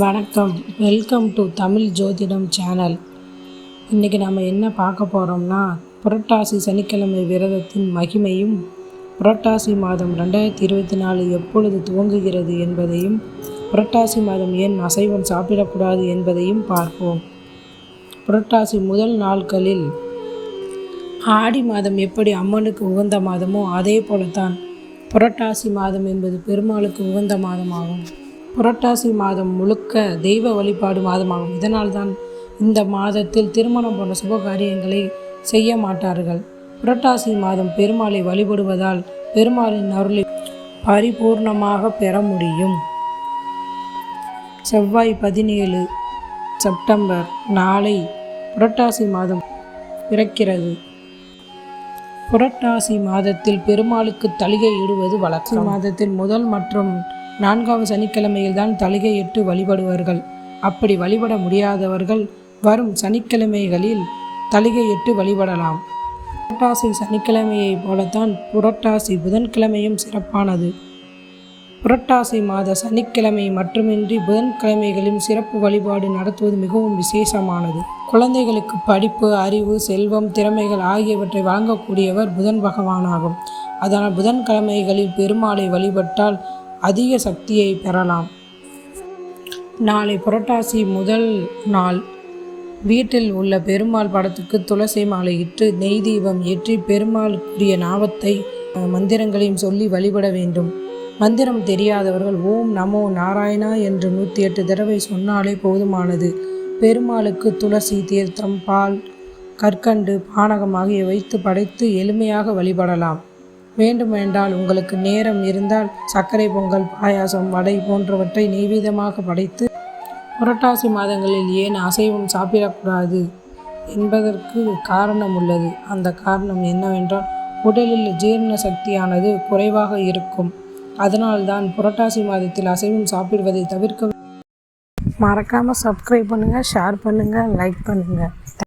வணக்கம். Welcome to Tamil ஜோதிடம் channel. இன்றைக்கி நம்ம என்ன பார்க்க போகிறோம்னா புரட்டாசி சனிக்கிழமை விரதத்தின் மகிமையும் புரட்டாசி மாதம் ரெண்டாயிரத்தி இருபத்தி நாலு எப்பொழுது துவங்குகிறது என்பதையும் புரட்டாசி மாதம் ஏன் அசைவம் சாப்பிடக்கூடாது என்பதையும் பார்ப்போம். புரட்டாசி முதல் நாட்களில் ஆடி மாதம் எப்படி அம்மனுக்கு உகந்த மாதமோ அதே போலத்தான் புரட்டாசி மாதம் என்பது பெருமாளுக்கு உகந்த மாதமாகும். புரட்டாசி மாதம் முழுக்க தெய்வ வழிபாடு மாதமாகும். இதனால்தான் இந்த மாதத்தில் திருமணம் போன்ற சுப காரியங்களை செய்ய மாட்டார்கள். புரட்டாசி மாதம் பெருமாளை வழிபடுவதால் பெருமாளின் அருளை பரிபூர்ணமாக பெற முடியும். செவ்வாய் பதினேழு செப்டம்பர் நாளை புரட்டாசி மாதம் பிறக்கிறது. புரட்டாசி மாதத்தில் பெருமாளுக்கு தலிகை இடுவது வழக்கம். மாதத்தில் முதல் மற்றும் நான்காவது சனிக்கிழமையில்தான் தான் தலிகையிட்டு வழிபடுவார்கள். அப்படி வழிபட முடியாதவர்கள் வரும் சனிக்கிழமைகளில் தலிகையிட்டு வழிபடலாம். புரட்டாசி சனிக்கிழமையைப் போலத்தான் புரட்டாசி புதன்கிழமையும் சிறப்பானது. புரட்டாசி மாத சனிக்கிழமை மட்டுமின்றி புதன்கிழமைகளில் சிறப்பு வழிபாடு நடத்துவது மிகவும் விசேஷமானது. குழந்தைகளுக்கு படிப்பு அறிவு செல்வம் திறமைகள் ஆகியவற்றை வழங்கக்கூடியவர் புதன் பகவானாகும். அதனால் புதன்கிழமைகளில் பெருமாளை வழிபட்டால் அதிக சக்தியை பெறலாம். நாளை புரட்டாசி முதல் நாள். வீட்டில் உள்ள பெருமாள் படத்துக்கு துளசி மாலையிட்டு நெய் தீபம் ஏற்றி பெருமாளுக்குரிய நாவத்தை மந்திரங்களையும் சொல்லி வழிபட வேண்டும். மந்திரம் தெரியாதவர்கள் ஓம் நமோ நாராயணா என்று நூற்றி எட்டு தடவை சொன்னாலே போதுமானது. பெருமாளுக்கு துளசி தீர்த்தம் பால் கற்கண்டு பானகம் ஆகிய வைத்து படைத்து எளிமையாக வழிபடலாம். வேண்டுமென்றால் உங்களுக்கு நேரம் இருந்தால் சர்க்கரை பொங்கல் பாயாசம் வடை போன்றவற்றை நெய்வீதமாக படைத்து புரட்டாசி மாதங்களில் ஏன் அசைவம் சாப்பிடக்கூடாது என்பதற்கு காரணம் உள்ளது. அந்த காரணம் என்னவென்றால் உடலில் ஜீரண சக்தியானது குறைவாக இருக்கும். அதனால்தான் புரட்டாசி மாதத்தில் அசைவம் சாப்பிடுவதை தவிர்க்க மறக்காமல் சப்ஸ்கிரைப் பண்ணுங்கள் ஷேர் பண்ணுங்கள் லைக் பண்ணுங்கள்